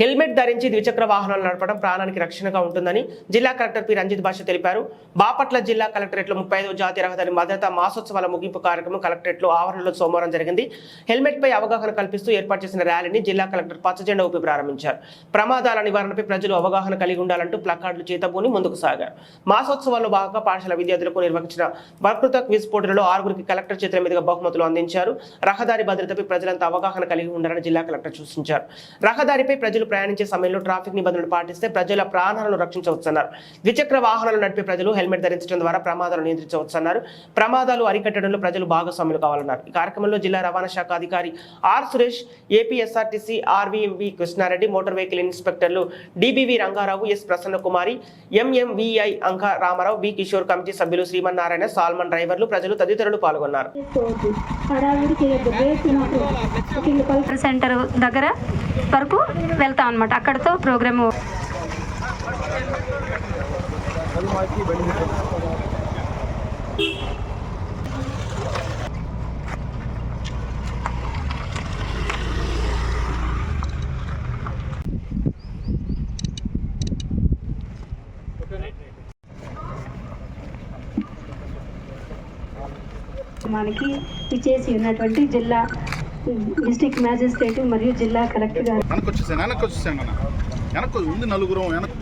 Helmet ధరించి ద్విచక్ర వాహనాలు నడపడం ప్రాణానికి రక్షణగా ఉంటుందని జిల్లా కలెక్టర్ పి. రంజిత్ భాష తెలిపారు. బాపట్ల జిల్లా కలెక్టరేట్లో ముప్పై ఐదవ జాతీయ రహదారి భద్రతా మాసోత్సవాల ముగింపు కార్యక్రమం కలెక్టరేట్లో ఆవరణలో సోమవారం జరిగింది. హెల్మెట్ పై అవగాహన కల్పిస్తూ ఏర్పాటు చేసిన ర్యాలీని జిల్లా కలెక్టర్ పచ్చజెండా ఊపి ప్రారంభించారు. ప్రమాదాల నివారణపై ప్రజలు అవగాహన కలిగి ఉండాలంటూ ప్లకార్డులు చేతబూని ముందుకు సాగారు. మాసోత్సవాల్లో భాగంగా పాఠశాల విద్యార్థులకు నిర్వహించిన వక్తృత క్విజ్ పోటీలలో ఆరుగురికి కలెక్టర్ చేతుల మీదుగా బహుమతులు అందించారు. రహదారి భద్రతపై ప్రజలంతా అవగాహన కలిగి ఉండాలని జిల్లా కలెక్టర్ సూచించారు. రహదారిపై ప్రజలు ప్రయాణించే సమయంలో ట్రాఫిక్ నిబంధనలు పాటిస్తే ప్రజల ప్రాణాలను రక్షించవచ్చన్నారు. ద్విచక్ర వాహనాలు నడిపే ప్రజలు హెల్మెట్ ధరించడం ద్వారా ప్రమాదాలు నియంత్రించవచ్చన్నారు. ప్రమాదాలు అరికట్టడంలో ప్రజలు భాగస్వాములు కావాలన్నారు. ఈ కార్యక్రమంలో జిల్లా రవాణా శాఖ అధికారి R Suresh APSRTC RVV Krishna Reddy motor vehicle ఇన్స్పెక్టర్లు DBV Ranga Rao S Prasanna Kumari MMVI Anka Rama Rao B Kishore committee సభ్యులు శ్రీమన్నారాయణ సాల్మన్ డ్రైవర్లు ప్రజలు తదితరులు పాల్గొన్నారు. సెంటర్ దగ్గర వరకు వెళ్తాం అనమాట అక్కడతో ప్రోగ్రాము మనకి విచేసి ఉన్నటువంటి జిల్లా డిస్ట్రిక్ట్ మ్యాజిస్ట్రేట్ మరియు జిల్లా కలెక్టర్ గారు. వెనక్కి వచ్చేసాను అన్న. వెనక్కి ఉంది నలుగురం వెనక్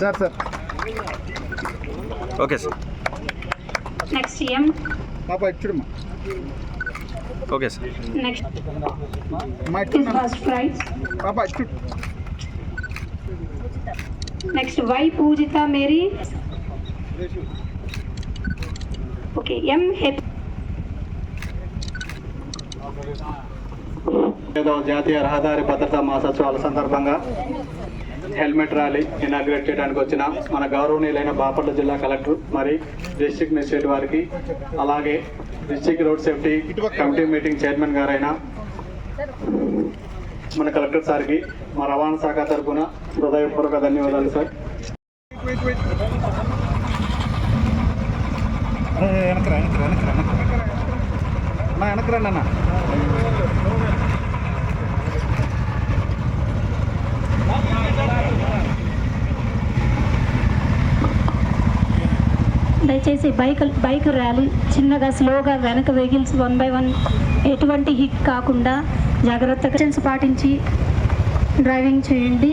sir sir. Okay sir. Next M పాప ఇచ్చుడమ్మా ఓకే సార్. నెక్స్ట్ మా ఇస్ ఇచ్చుడు ఫస్ట్ ప్రైజ్ పాప ఇచ్చుడు next Y Pujitha Mary. Okay M హెప్ జాతీయ రహదారి భద్రతా మాసోత్సవాల సందర్భంగా హెల్మెట్ ర్యాలీ ఇనాగ్రేట్ చేయడానికి వచ్చిన మన గౌరవనీయులైన బాపట్ల జిల్లా కలెక్టర్ మరి డిస్ట్రిక్ట్ మెజిస్ట్రేట్ వారికి అలాగే district road safety committee meeting chairman గారైన మన కలెక్టర్ సార్కి మా రవాణా శాఖ తరఫున హృదయపూర్వక ధన్యవాదాలు సార్. వెనకరా వెనకరా వెనకరా அண்ணா అన్న. దయచేసి బైక్ బైక్ ర్యాలీ చిన్నగా స్లోగా వెనక వెహికల్స్ వన్ బై వన్ ఎటువంటి హిట్ కాకుండా జాగ్రత్తగా పాటించి డ్రైవింగ్ చేయండి.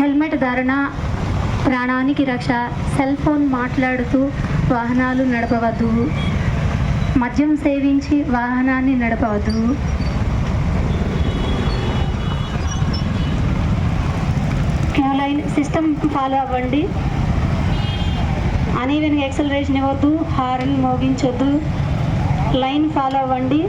హెల్మెట్ ధారణ ప్రాణానికి రక్ష సెల్ ఫోన్ మాట్లాడుతూ వాహనాలు నడపవద్దు. మద్యం సేవించి వాహనాన్ని నడపవద్దు లైన్ సిస్టమ్ ఫాలో అవ్వండి. అనీవెన్గా ఎక్సలరేషన్ ఇవ్వద్దు హార్న్ మోగించొద్దు. లైన్ ఫాలో అవ్వండి.